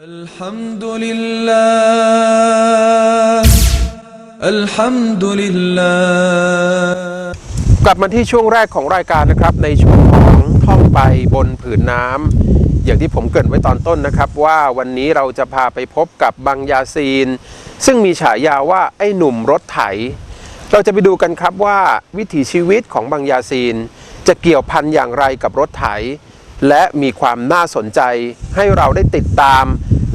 الحمد لله الحمد لله กลับมาที่ช่วงแรกของรายการนะครับในช่วงของท่องไปบนผืนน้ำอย่างที่ผมเกริ่นไว้ตอนต้นนะครับ ว่าวันนี้เราจะพาไปพบกับบังยาซีน ซึ่งมีฉายาว่าไอ้หนุ่มรถไถ เราจะไปดูกันครับว่าวิถีชีวิตของบังยาซีน จะเกี่ยวพันอย่างไรกับรถไถ และมีความน่าสนใจให้เราได้ติดตาม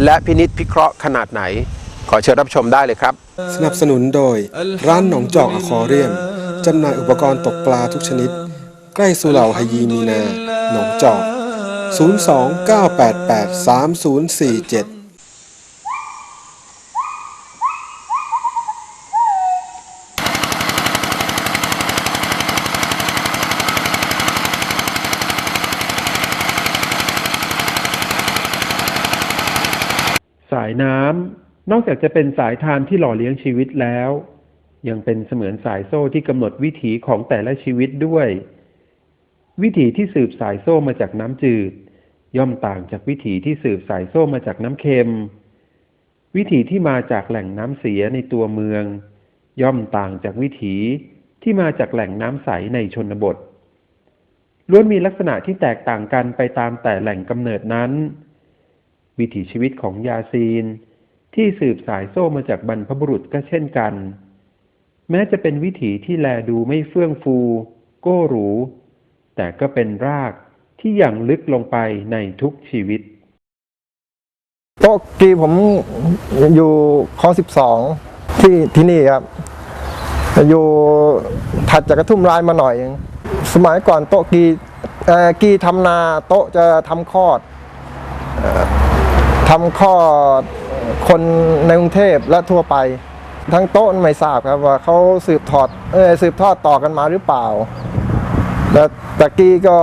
และพินิษพิเคราะห์ขนาดไหน ขอเชิญรับชมได้เลยครับ สนับสนุนโดย ร้านหนองจอกอคอเรียมจำหน่ายอุปกรณ์ตกปลาทุกชนิด ใกล้สุเหร่าไฮยีมีนา หนองจอก 029883047 สายน้ำนอกจากจะเป็นสายทานที่หล่อเลี้ยงชีวิตแล้ว ยังเป็นเสมือนสายโซ่ที่กำหนดวิถีของแต่ละชีวิตด้วย วิถีที่สืบสายโซ่มาจากน้ำจืด ย่อมต่างจากวิถีที่สืบสายโซ่มาจากน้ำเค็ม วิถีที่มาจากแหล่งน้ำเสียในตัวเมือง ย่อมต่างจากวิถีที่มาจากแหล่งน้ำใสในชนบทล้วนมีลักษณะที่แตกต่างกันไปตามแต่แหล่งกำเนิดนั้น วิถีชีวิตของยาซีน ที่สืบสายโซ่มาจากบรรพบุรุษก็เช่นกัน แม้จะเป็นวิถีที่แลดูไม่เฟื่องฟู โก้หรู แต่ก็เป็นรากที่ย่างลึกลงไปในทุกชีวิตโต๊ะกีผมอยู่คลองสิบสองที่ที่นี่ครับ อยู่ถัดจากกระทุ่มลายมาหน่อย สมัยก่อนโต๊ะกีกีทำนาโต๊ะจะทำคอด ทำคลอคนในกรุงเทพและทั่วไป ทั้งโต๊ะไม่ทราบครับว่าเขาสืบทอดเออสืบทอดต่อกันมาหรือเปล่าแต่ตะกี้ก็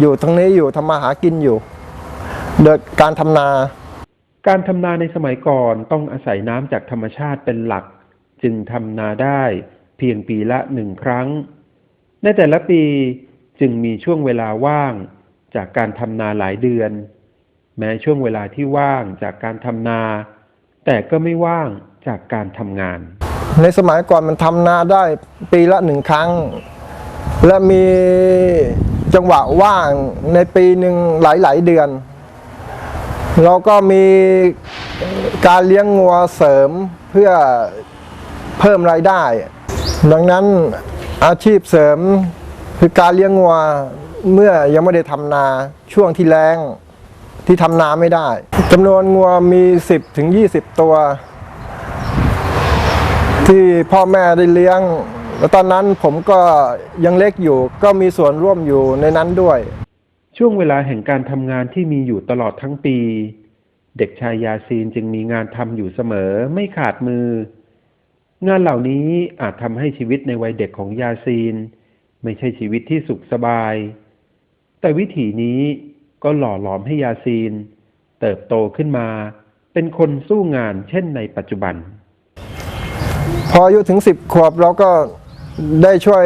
อยู่ตรงนี้อยู่ทำมาหากินอยู่โดยการทำนา การทำนาในสมัยก่อนต้องอาศัยน้ำจากธรรมชาติเป็นหลัก จึงทำนาได้เพียงปีละหนึ่งครั้ง ในแต่ละปีจึงมีช่วงเวลาว่างจากการทำนาหลายเดือน แม้ช่วงเวลาที่ว่างจากการทำนา แต่ก็ไม่ว่างจากการทำงาน ในสมัยก่อนมันทำนาได้ปีละหนึ่งครั้ง และมีจังหวะว่างในปีหนึ่งหลาย ๆ เดือน เราก็มีการเลี้ยงงัวเสริมเพื่อเพิ่มรายได้ ดังนั้นอาชีพเสริมคือการเลี้ยงงัวเมื่อยังไม่ได้ทำนาช่วงที่แรง ที่ทำนาไม่ได้จำนวนงัวมี 10ถึง20 ตัว ที่พ่อแม่ได้เลี้ยง แล้วตอนนั้นผมก็ยังเล็กอยู่ก็มีส่วนร่วมอยู่ในนั้นด้วย ช่วงเวลาแห่งการทำงานที่มีอยู่ตลอดทั้งปี เด็กชายยาซีนจึงมีงานทำอยู่เสมอไม่ขาดมือ งานเหล่านี้อาจทำให้ชีวิตในวัยเด็กของยาซีน ไม่ใช่ชีวิตที่สุขสบาย แต่วิถีนี้ ก็หล่อหลอมให้ยาซีน เติบโตขึ้นมา เป็นคนสู้งานเช่นในปัจจุบัน พออายุถึงสิบขวบเราก็ได้ช่วย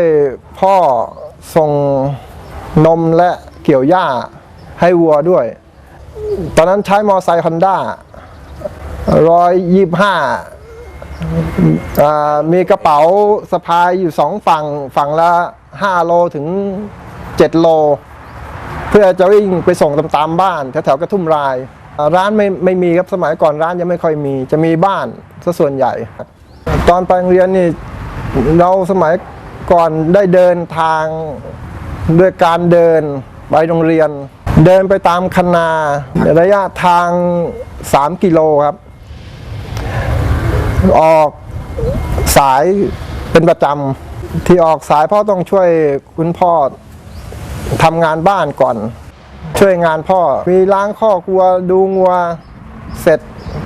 พ่อส่งนมและเกี่ยวหญ้าให้วัวด้วย ตอนนั้นใช้มอไซค์ฮอนด้าร้อยยี่ห้ามีกระเป๋าสะพายอยู่สองฝั่ง ฝั่งละห้าโลถึงเจ็ดโล เพื่อจะวิ่งไปส่งตามตามบ้านแถวๆกระทุ่มราย ร้านไม่ไม่มีครับสมัยก่อนร้านยังไม่ค่อยมี จะมีบ้านซะส่วนใหญ่ ตอนไปโรงเรียนนี่เราสมัยก่อนได้เดินทางด้วยการเดินไปโรงเรียน เดินไปตามคนาระยะทาง 3 กิโลครับ ออกสายเป็นประจำที่ออกสายพราะต้องช่วยคุณพ่อ ทำงานบ้านก่อน ช่วยงานพ่อมีล้างข้อครัวดูงัว เสร็จ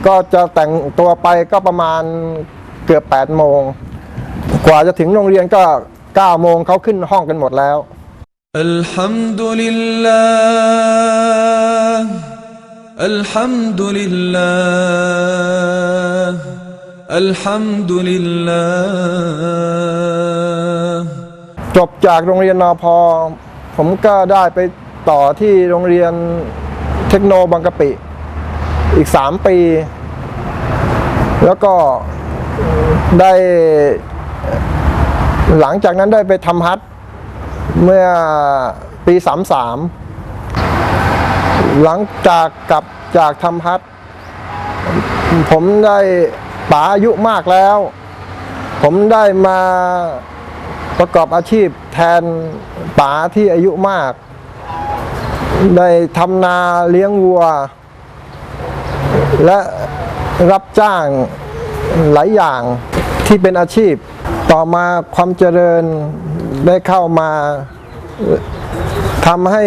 ก็จะแต่งตัวไปก็ประมาณเกือบ8โมง กว่าจะถึงโรงเรียนก็9โมงเขาขึ้นห้องกันหมดแล้วอัลฮัมดุลิลลาอัลฮัมดุลิลลาอัลฮัมดุลิลลาจบจากโรงเรียนนอพอ ผมก็ได้ไปต่อที่โรงเรียนเทคโนบางกะปิ อีกสามปี แล้วก็ได้หลังจากนั้นได้ไปทำฮัทเมื่อปีสามสามหลังจากกลับจากทำฮัทผมได้ป๋าอายุมากแล้ว ผมได้มา ประกอบอาชีพแทนป๋าที่อายุมาก ได้ทำนาเลี้ยงวัว และรับจ้างหลายอย่างที่เป็นอาชีพ ต่อมาความเจริญได้เข้ามาทำให้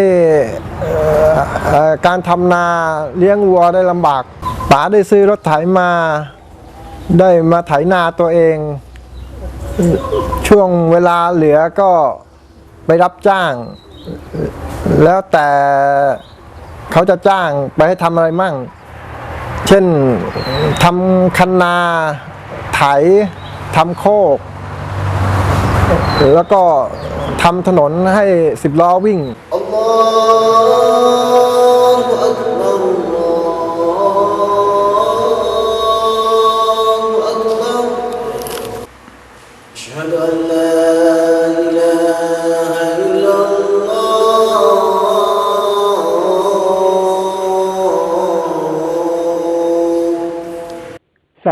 การทำนาเลี้ยงวัวได้ลำบากป๋าได้ซื้อรถไถมา ได้มาไถนาตัวเอง ช่วงเวลาเหลือก็ไปรับจ้าง แล้วแต่เขาจะจ้างไปให้ทำอะไรมั่ง เช่นทำคันนา ไถทำโคก แล้วก็ทำถนนให้สิบล้อวิ่ง Allah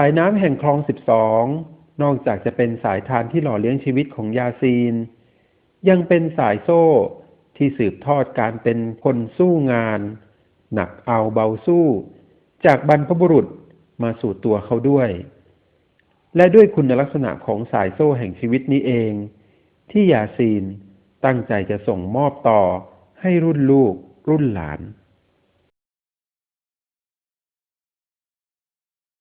ายน้ำแห่งคลอง12นอกจากจะเป็นสายทานที่หล่อเลี้ยงชีวิตของยาซีน ยังเป็นสายโซ่ที่สืบทอดการเป็นคนสู้งาน หนักเอาเบาสู้ จากบรรพบุรุษมาสู่ตัวเขาด้วย และด้วยคุณลักษณะของสายโซ่แห่งชีวิตนี้เอง ที่ยาซีนตั้งใจจะส่งมอบต่อให้รุ่นลูกรุ่นหลาน